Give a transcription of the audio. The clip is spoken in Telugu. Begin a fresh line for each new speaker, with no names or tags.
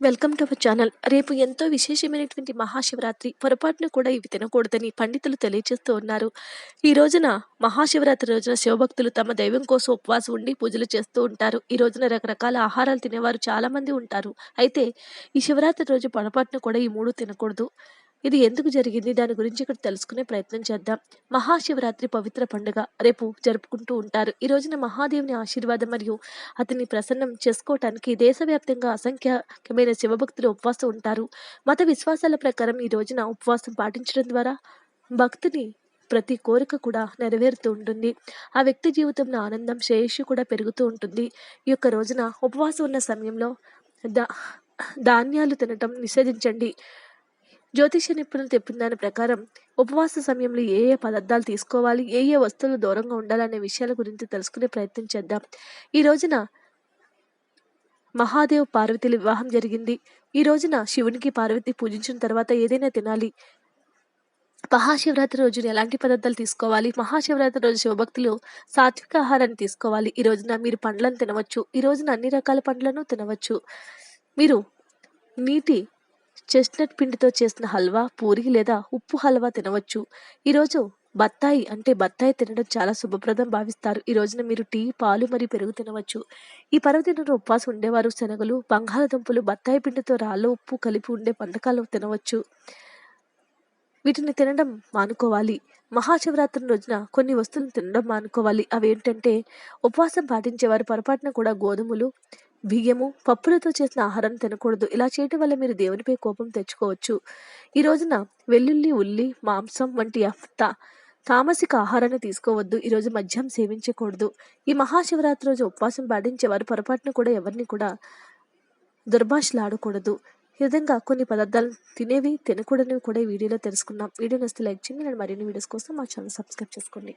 Welcome to our channel. రేపు ఎంతో విశేషమైనటువంటి మహాశివరాత్రి పొరపాటును కూడా ఇవి తినకూడదని పండితులు తెలియజేస్తూ ఉన్నారు. ఈ రోజున మహాశివరాత్రి రోజున శివభక్తులు తమ దైవం కోసం ఉపవాసం ఉండి పూజలు చేస్తూ ఉంటారు. ఈ రోజున రకరకాల ఆహారాలు తినేవారు చాలామంది ఉంటారు. అయితే ఈ శివరాత్రి రోజు పొరపాటును కూడా ఈ మూడు తినకూడదు. ఇది ఎందుకు జరిగింది? దాని గురించి ఇక్కడ తెలుసుకునే ప్రయత్నం చేద్దాం. మహాశివరాత్రి పవిత్ర పండుగ రేపు జరుపుకుంటూ ఉంటారు. ఈ రోజున మహాదేవుని ఆశీర్వాదం మరియు అతన్ని ప్రసన్నం చేసుకోవటానికి దేశవ్యాప్తంగా అసంఖ్యాకమైన శివభక్తులు ఉపవాసం ఉంటారు. మత విశ్వాసాల ప్రకారం ఈ రోజున ఉపవాసం పాటించడం ద్వారా భక్తిని ప్రతి కోరిక కూడా నెరవేరుతూ ఉంటుంది. ఆ వ్యక్తి జీవితంలో ఆనందం శ్రేయస్సు కూడా పెరుగుతూ ఉంటుంది. ఈ యొక్క రోజున ఉపవాసం ఉన్న సమయంలో దా ధాన్యాలు తినటం నిషేధించండి. జ్యోతిష నిపుణులు చెప్పిన దాని ప్రకారం ఉపవాస సమయంలో ఏ ఏ పదార్థాలు తీసుకోవాలి ఏ ఏ వస్తువులు దూరంగా ఉండాలనే విషయాల గురించి తెలుసుకునే ప్రయత్నం చేద్దాం. ఈ రోజున మహాదేవ్ పార్వతిల వివాహం జరిగింది. ఈ రోజున శివునికి పార్వతి పూజించిన తర్వాత ఏదైనా తినాలి. మహాశివరాత్రి రోజున ఎలాంటి పదార్థాలు తీసుకోవాలి? మహాశివరాత్రి రోజు శివభక్తులు సాత్విక ఆహారాన్ని తీసుకోవాలి. ఈ రోజున మీరు పండ్లను తినవచ్చు. ఈ రోజున అన్ని రకాల పండ్లను తినవచ్చు. మీరు నీటి చెస్ట్నట్ పిండితో చేసిన హల్వా పూరి లేదా ఉప్పు హల్వా తినవచ్చు. ఈరోజు బత్తాయి అంటే బత్తాయి తినడం చాలా శుభప్రదం భావిస్తారు. ఈ రోజున మీరు టీ పాలు మరియు పెరుగు తినవచ్చు. ఈ పర్వదినంలో ఉపవాసం ఉండేవారు శనగలు బంగాళదుంపలు బత్తాయి పిండితో రాళ్ళ ఉప్పు కలిపి ఉండే పందకాలు తినవచ్చు. వీటిని తినడం మానుకోవాలి. మహాశివరాత్రి రోజున కొన్ని వస్తువులను తినడం మానుకోవాలి. అవి ఏంటంటే ఉపవాసం పాటించేవారు పొరపాటున కూడా గోధుమలు బియ్యము పప్పులతో చేసిన ఆహారం తినకూడదు. ఇలా చేయటం వల్ల మీరు దేవునిపై కోపం తెచ్చుకోవచ్చు. ఈ రోజున వెల్లుల్లి ఉల్లి మాంసం వంటి తా తామసిక ఆహారాన్ని తీసుకోవద్దు. ఈరోజు మద్యం సేవించకూడదు. ఈ మహాశివరాత్రి రోజు ఉపవాసం పాటించేవారు పొరపాటున కూడా ఎవరిని కూడా దుర్భాషలాడకూడదు. ఈ విధంగా కొన్ని పదార్థాలు తినేవి తినకూడనివి కూడా ఈ వీడియోలో తెలుసుకున్నాం వీడియో నచ్చితే లైక్ చేయండి. నేను మరిన్ని వీడియోస్ కోసం మా ఛానల్ సబ్స్క్రైబ్ చేసుకోండి.